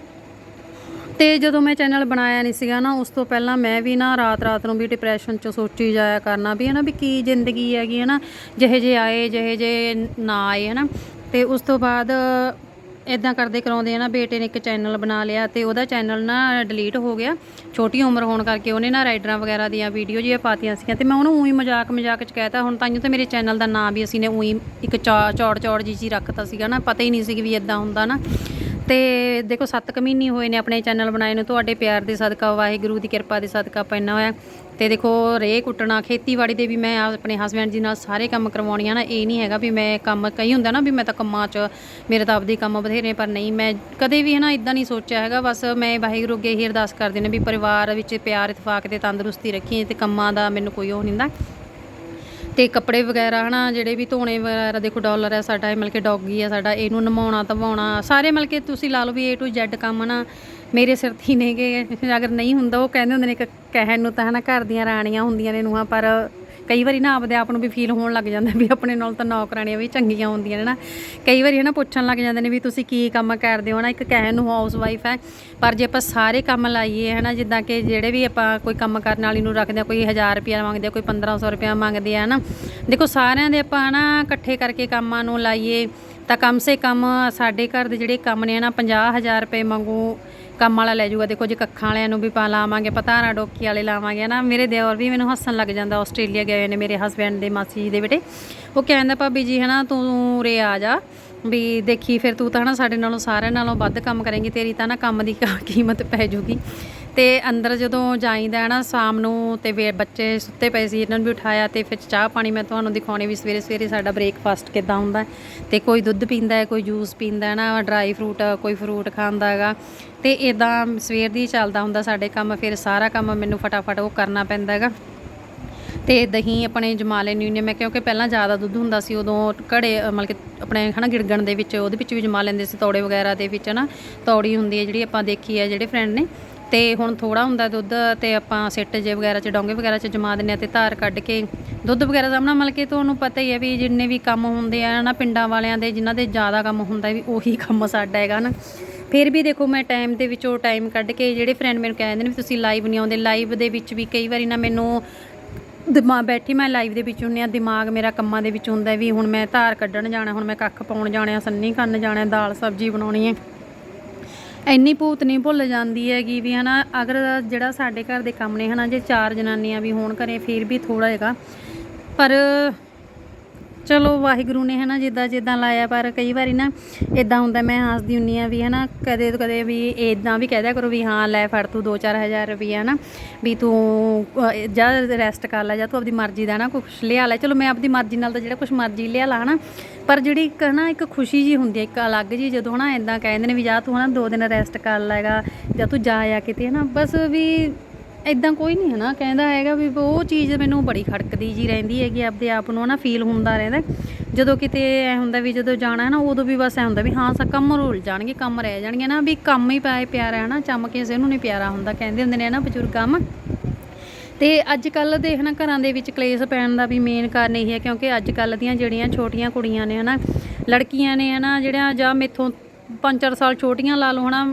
ਤੇ ਜਦੋਂ ਮੈਂ ਚੈਨਲ ਬਣਾਇਆ ਨਹੀਂ ਸੀਗਾ ਨਾ, ਉਸ ਤੋਂ ਪਹਿਲਾਂ ਮੈਂ ਵੀ ਨਾ ਰਾਤ-ਰਾਤ ਨੂੰ ਵੀ ਡਿਪਰੈਸ਼ਨ 'ਚ ਸੋਚੀ ਜਾਇਆ ਕਰਨਾ ਵੀ ਹਨਾ ਵੀ ਕੀ ਜ਼ਿੰਦਗੀ ਹੈਗੀ ਹਨਾ, ਜਿਹੇ ਜੇ ਆਏ, ਜਿਹੇ ਜੇ ਨਾ ਆਏ ਹਨਾ। ਤੇ ਉਸ ਤੋਂ ਬਾਅਦ ਇਦਾਂ ਕਰਦੇ ਕਰਾਉਂਦੇ ਆ ਨਾ, ਬੇਟੇ ਨੇ ਇੱਕ ਚੈਨਲ ਬਣਾ ਲਿਆ ਤੇ ਉਹਦਾ ਚੈਨਲ ਨਾ ਡਿਲੀਟ ਹੋ ਗਿਆ। ਛੋਟੀ ਉਮਰ ਹੋਣ ਕਰਕੇ ਉਹਨੇ ਨਾ ਰਾਈਡਰਾਂ ਵਗੈਰਾ ਦੀਆਂ ਵੀਡੀਓ ਜਿਹੀਆਂ ਪਾਤੀਆਂ ਸੀਗੀਆਂ ਤੇ ਮੈਂ ਉਹਨੂੰ ਉਹੀ ਮਜ਼ਾਕ ਮਜ਼ਾਕ 'ਚ ਕਹਿਤਾ, ਹੁਣ ਤਾਈਓ ਤਾਂ ਮੇਰੇ ਚੈਨਲ ਦਾ ਨਾਮ ਵੀ ਅਸੀਂ ਨੇ ਉਹੀ ਇੱਕ ਚੌੜ ਚੌੜ ਜੀ ਜੀ ਰੱਖਤਾ ਸੀਗਾ ਨਾ, ਪਤਾ ਹੀ ਨਹੀਂ ਸੀ ਕਿ ਵੀ ਇਦਾਂ ਹੁੰਦਾ ਨਾ। ਤੇ ਦੇਖੋ 7 ਕੁ ਮਹੀਨੇ ਹੋਏ ਨੇ ਆਪਣੇ ਚੈਨਲ ਬਣਾਏ ਨੂੰ, ਤੁਹਾਡੇ ਪਿਆਰ ਦੇ ਸਦਕਾ, ਵਾਹਿਗੁਰੂ ਦੀ ਕਿਰਪਾ ਦੇ ਸਦਕਾ ਪੈਣਾ ਹੋਇਆ। ਤੇ ਦੇਖੋ ਰੇ ਕੁੱਟਣਾ, ਖੇਤੀਬਾੜੀ ਦੇ ਵੀ ਮੈਂ ਆਪਣੇ ਹਸਬੰਡ ਜੀ ਨਾਲ ਸਾਰੇ ਕੰਮ ਕਰਵਾਉਣੀ ਆ ਨਾ, ਇਹ ਨਹੀਂ ਹੈਗਾ ਵੀ ਮੈਂ ਕੰਮ ਕਈ ਹੁੰਦਾ ਨਾ ਵੀ ਮੈਂ ਤਾਂ ਕੰਮਾਂ 'ਚ, ਮੇਰੇ ਤਾਂ ਆਪਦੇ ਕੰਮ ਬਥੇਰੇ, ਪਰ ਨਹੀਂ, ਮੈਂ ਕਦੇ ਵੀ ਹੈ ਨਾ ਇਦਾਂ ਨਹੀਂ ਸੋਚਿਆ ਹੈਗਾ, ਬਸ ਮੈਂ ਵਾਹਿਗੁਰੂ ਅੱਗੇ ਹੀ ਅਰਦਾਸ ਕਰਦੀ ਨੇ ਵੀ ਪਰਿਵਾਰ ਵਿੱਚ ਪਿਆਰ, ਇਤਫਾਕ ਤੇ ਤੰਦਰੁਸਤੀ ਰੱਖੀ ਤੇ ਕੰਮਾਂ ਦਾ ਮੈਨੂੰ ਕੋਈ ਉਹ ਨਹੀਂ ਹੁੰਦਾ। ਤੇ ਕੱਪੜੇ ਵਗੈਰਾ ਹਨਾ, ਜਿਹੜੇ ਵੀ ਧੋਣੇ ਵਗੈਰਾ, ਦੇਖੋ ਡਾਲਰ ਹੈ ਸਾਡਾ, ਇਹ ਮਤਲਬ ਕਿ ਡੌਗੀ ਆ ਸਾਡਾ, ਇਹਨੂੰ ਨਮਾਉਣਾ, ਧਵਾਉਣਾ, ਸਾਰੇ ਮਤਲਬ ਕਿ ਤੁਸੀਂ ਲਾ ਲਓ ਵੀ A to Z ਕੰਮ ਨਾ, ਮੇਰੇ ਸਿਰ 'ਤੇ ਹੀ ਨੇਗੇ। ਅਗਰ ਨਹੀਂ ਹੁੰਦਾ, ਉਹ ਕਹਿੰਦੇ ਹੁੰਦੇ ਨੇ ਕਿ ਕਹਿਣ ਨੂੰ ਤਾਂ ਹਨਾ, ਘਰ ਦੀਆਂ ਰਾਣੀਆਂ ਹੁੰਦੀਆਂ ਨੇ ਨੂੰਹਾਂ, ਪਰ ਕਈ ਵਾਰੀ ਨਾ ਆਪਦੇ ਆਪ ਨੂੰ ਵੀ ਫੀਲ ਹੋਣ ਲੱਗ ਜਾਂਦਾ ਵੀ ਆਪਣੇ ਨਾਲ ਤਾਂ ਨੌਕਰਾਣੀਆਂ ਵੀ ਚੰਗੀਆਂ ਹੁੰਦੀਆਂ ਨੇ ਨਾ। ਕਈ ਵਾਰੀ ਨਾ ਪੁੱਛਣ ਲੱਗ ਜਾਂਦੇ ਨੇ ਵੀ ਤੁਸੀਂ ਕੀ ਕੰਮ ਕਰਦੇ ਹੋ ਨਾ, ਇੱਕ ਕਹਿਣ ਨੂੰ ਹਾਊਸ ਵਾਈਫ ਹੈ। ਪਰ ਜੇ ਆਪਾਂ ਸਾਰੇ ਕੰਮ ਲਾਈਏ, ਹੈ ਨਾ, ਜਿੱਦਾਂ ਕਿ ਜਿਹੜੇ ਵੀ ਆਪਾਂ ਕੋਈ ਕੰਮ ਕਰਨ ਵਾਲੀ ਨੂੰ ਰੱਖਦੇ ਆ, ਕੋਈ 1000 ਰੁਪਿਆ ਮੰਗਦੇ ਆ, ਕੋਈ 1500 ਰੁਪਿਆ ਮੰਗਦੇ ਆ ਨਾ। ਦੇਖੋ, ਸਾਰਿਆਂ ਦੇ ਆਪਾਂ ਨਾ ਇਕੱਠੇ ਕਰਕੇ ਕੰਮਾਂ ਨੂੰ ਲਾਈਏ, ਤਾਂ ਕਮ ਸੇ ਕਮ ਸਾਡੇ ਘਰ ਦੇ ਜਿਹੜੇ ਕੰਮ ਨੇ ਨਾ 50000 ਰੁਪਏ ਮੰਗੂ ਕੰਮ ਵਾਲਾ ਲੈ ਜਾਊਗਾ। ਦੇਖੋ ਜੇ, ਕੱਖਾਂ ਵਾਲਿਆਂ ਨੂੰ ਵੀ ਪਾ ਲਾਵਾਂਗੇ ਪਤਾਰਾ ਡੋਕੀ ਵਾਲੇ ਲਾਵਾਂਗੇ ਨਾ ਮੇਰੇ ਦਿਓਰ ਵੀ ਮੈਨੂੰ ਹੱਸਣ ਲੱਗ ਜਾਂਦਾ, ਆਸਟ੍ਰੇਲੀਆ ਗਏ ਹੋਏ ਨੇ ਮੇਰੇ ਹਸਬੈਂਡ ਦੇ ਮਾਸੀ ਜੀ ਦੇ ਬੇਟੇ। ਉਹ ਕਹਿੰਦਾ, ਭਾਬੀ ਜੀ, ਹਨਾ, ਤੂੰ ਰੇ ਆ ਜਾ, ਵੀ ਦੇਖੀ, ਫਿਰ ਤੂੰ ਤਾਂ, ਹਨਾ, ਸਾਡੇ ਨਾਲੋਂ ਸਾਰਿਆਂ ਨਾਲੋਂ ਵੱਧ ਕੰਮ ਕਰੇਂਗੀ, ਤੇਰੀ ਤਾਂ ਨਾ ਕੰਮ ਦੀ ਕ- ਕੀਮਤ ਪੈ ਜੂਗੀ ਤੇ ਅੰਦਰ ਜਦੋਂ ਜਾਈਦਾ ਹੈ ਨਾ, ਸ਼ਾਮ ਨੂੰ ਤੇ ਵੇ ਬੱਚੇ ਸੁੱਤੇ ਪਏ ਸੀ, ਇਹਨਾਂ ਨੂੰ ਵੀ ਉਠਾਇਆ ਤੇ ਫਿਰ ਚਾਹ ਪਾਣੀ ਮੈਂ ਤੁਹਾਨੂੰ ਦਿਖਾਉਣੀ ਵੀ ਸਵੇਰੇ ਸਵੇਰੇ ਸਾਡਾ ਬ੍ਰੇਕਫਾਸਟ ਕਿੱਦਾਂ ਹੁੰਦਾ ਹੈ। ਤੇ ਕੋਈ ਦੁੱਧ ਪੀਂਦਾ ਹੈ, ਕੋਈ ਜੂਸ ਪੀਂਦਾ ਹੈ ਨਾ ਡਰਾਈ ਫਰੂਟ ਕੋਈ ਫਰੂਟ ਖਾਂਦਾ ਹੈਗਾ। ਤੇ ਇਦਾਂ ਸਵੇਰ ਦੀ ਚੱਲਦਾ ਹੁੰਦਾ ਸਾਡੇ ਕੰਮ, ਫਿਰ ਸਾਰਾ ਕੰਮ ਮੈਨੂੰ ਫਟਾਫਟ ਉਹ ਕਰਨਾ ਪੈਂਦਾ ਹੈਗਾ। ਤੇ ਦਹੀਂ ਆਪਣੇ ਜਮਾ ਲੈਣੀ ਹੁੰਦੀ ਹਾਂ ਮੈਂ, ਕਿਉਂਕਿ ਪਹਿਲਾਂ ਜ਼ਿਆਦਾ ਦੁੱਧ ਹੁੰਦਾ ਸੀ, ਉਦੋਂ ਘੜੇ ਮਤਲਬ ਕਿ ਆਪਣੇ ਹਨਾ ਗਿੜਗਣ ਦੇ ਵਿੱਚ, ਉਹਦੇ ਵਿੱਚ ਵੀ ਜਮਾ ਲੈਂਦੇ ਸੀ, ਤੌੜੇ ਵਗੈਰਾ ਦੇ ਵਿੱਚ ਨਾ ਤੌੜੀ ਹੁੰਦੀ ਹੈ ਜਿਹੜੀ ਆਪਾਂ ਦੇਖੀ ਹੈ ਜਿਹੜੇ ਫਰੈਂਡ ਨੇ। ਤੇ ਹੁਣ ਥੋੜਾ ਹੁੰਦਾ ਦੁੱਧ ਤੇ ਆਪਾਂ ਸਿੱਟ ਜੇ ਵਗੈਰਾ ਚ, ਡੋਂਗੇ ਵਗੈਰਾ ਚ ਜਮਾ ਦਿੰਦੇ ਆ ਤੇ ਧਾਰ ਕੱਢ ਕੇ ਦੁੱਧ ਵਗੈਰਾ ਸਾਹਮਣਾ ਮਤਲਬ ਕਿ ਤੁਹਾਨੂੰ ਪਤਾ ਹੀ ਹੈ ਵੀ ਜਿੰਨੇ ਵੀ ਕੰਮ ਹੁੰਦੇ ਆ ਨਾ ਪਿੰਡਾਂ ਵਾਲਿਆਂ ਦੇ, ਜਿਨ੍ਹਾਂ ਦੇ ਜ਼ਿਆਦਾ ਕੰਮ ਹੁੰਦਾ ਵੀ ਉਹੀ ਕੰਮ ਸਾਡਾ ਹੈਗਾ ਨਾ। ਫਿਰ ਵੀ ਦੇਖੋ ਮੈਂ ਟਾਈਮ ਦੇ ਵਿੱਚੋਂ ਟਾਈਮ ਕੱਢ ਕੇ ਜਿਹੜੇ ਫਰੈਂਡ ਮੈਨੂੰ ਕਹਿੰਦੇ ਨੇ ਵੀ ਤੁਸੀਂ ਲਾਈਵ ਨਹੀਂ ਆਉਂਦੇ ਲਾਈਵ ਦੇ ਵਿੱਚ ਵੀ ਕਈ ਵਾਰੀ ਨਾ ਮੈਨੂੰ ਦਿਮਾਗ ਬੈਠੀ ਮੈਂ ਲਾਈਵ ਦੇ ਵਿੱਚ ਹੁੰਨੀ ਆ ਦਿਮਾਗ ਮੇਰਾ ਕੰਮਾਂ ਦੇ ਵਿੱਚ ਹੁੰਦਾ ਵੀ ਹੁਣ ਮੈਂ ਧਾਰ ਕੱਢਣ ਜਾਣਾ, ਹੁਣ ਮੈਂ ਕੱਖ ਪਾਉਣ ਜਾਣਾ, ਸੰਨੀ ਕਰਨ ਜਾਣਾ, ਦਾਲ ਸਬਜ਼ੀ ਬਣਾਉਣੀ ਹੈ। ਇੰਨੀ ਭੂਤ ਨਹੀਂ ਭੁੱਲ ਜਾਂਦੀ ਹੈਗੀ ਵੀ ਹਨਾ, ਅਗਰ ਜਿਹੜਾ ਸਾਡੇ ਘਰ ਦੇ ਕੰਮ ਨੇ ਹਨਾ, ਜੇ ਚਾਰ ਜਨਾਨੀਆਂ ਵੀ ਹੋਣ ਘਰੇ, ਫਿਰ ਵੀ ਥੋੜਾ ਹੈਗਾ। ਪਰ ਚਲੋ ਵਾਹਿਗੁਰੂ ਨੇ ਹਨਾ ਜਿੱਦਾਂ ਜਿੱਦਾਂ ਲਾਇਆ, ਪਰ ਕਈ ਵਾਰੀ ਨਾ ਇਦਾਂ ਹੁੰਦਾ, ਮੈਂ ਹੱਸਦੀ ਹੁੰਨੀ ਆ ਵੀ ਹਨਾ ਕਦੇ ਕਦੇ ਵੀ ਇਦਾਂ ਵੀ ਕਹਿ ਦਿਆ ਕਰੋ ਵੀ ਹਾਂ, ਲੈ ਫੜ ਤੂੰ 2-4000 ਰੁਪਈਆ ਨਾ ਵੀ ਤੂੰ ਜਾ ਰੈਸਟ ਕਰ ਲੈ, ਜਾਂ ਤੂੰ ਆਪਣੀ ਮਰਜ਼ੀ ਦਾ ਨਾ ਕੁਛ ਲਿਆ ਲੈ। ਚਲੋ ਮੈਂ ਆਪਦੀ ਮਰਜ਼ੀ ਨਾਲ ਤਾਂ ਜਿਹੜਾ ਕੁਛ ਮਰਜ਼ੀ ਲਿਆ ਲਾ ਹਨਾ, ਪਰ ਜਿਹੜੀ ਇੱਕ ਨਾ ਇੱਕ ਖੁਸ਼ੀ ਜੀ ਹੁੰਦੀ ਹੈ, ਇੱਕ ਅਲੱਗ ਜੀ ਜਦੋਂ ਹਨਾ ਇਦਾਂ ਕਹਿੰਦੇ ਨੇ ਵੀ ਜਾ ਤੂੰ ਹਨਾ ਦੋ ਦਿਨ ਰੈਸਟ ਕਰ ਲੈਗਾ ਜਾਂ ਤੂੰ ਜਾ ਆ ਕਿਤੇ ਹਨਾ, ਬਸ ਵੀ ਇਦਾਂ ਕੋਈ ਨਹੀਂ ਹੈ ਨਾ ਕਹਿੰਦਾ ਹੈਗਾ ਵੀ ਉਹ ਚੀਜ਼ ਮੈਨੂੰ ਬੜੀ ਖੜਕਦੀ ਜੀ ਰਹਿੰਦੀ ਹੈਗੀ, ਆਪਦੇ ਆਪ ਨੂੰ ਨਾ ਫੀਲ ਹੁੰਦਾ ਰਹਿੰਦਾ। ਜਦੋਂ ਕਿਤੇ ਐ ਹੁੰਦਾ ਵੀ ਜਦੋਂ ਜਾਣਾ ਹੈ ਨਾ ਉਦੋਂ ਵੀ ਬਸ ਐ ਹੁੰਦਾ ਵੀ ਹਾਂ, ਸਾ ਕੰਮ ਰੁਲ ਜਾਣਗੇ, ਕੰਮ ਰਹਿ ਜਾਣਗੇ ਨਾ, ਵੀ ਕੰਮ ਹੀ ਪਾਏ ਪਿਆਰਾ ਹੈ ਨਾ ਚੰਮ ਕਿਸੇ ਨੂੰ ਨਹੀਂ ਪਿਆਰਾ ਹੁੰਦਾ, ਕਹਿੰਦੇ ਹੁੰਦੇ ਨੇ ਨਾ ਬਜ਼ੁਰਗ ਕੰਮ। ਤੇ ਅੱਜ ਕੱਲ ਦੇ ਹਨਾ ਘਰਾਂ ਦੇ ਵਿੱਚ ਕਲੇਸ਼ ਪੈਣ ਦਾ ਵੀ ਮੇਨ ਕਾਰਨ ਇਹ ਹੈ, ਕਿਉਂਕਿ ਅੱਜ ਕੱਲ ਦੀਆਂ ਜਿਹੜੀਆਂ ਛੋਟੀਆਂ ਕੁੜੀਆਂ ਨੇ ਹਨਾ, ਲੜਕੀਆਂ ਨੇ ਹਨਾ, ਜਿਹੜੀਆਂ ਜਾਂ ਮੇਥੋਂ ਪੰਜ ਚਾਰ ਸਾਲ ਛੋਟੀਆਂ ਲਾ ਲਓ ਹਨਾ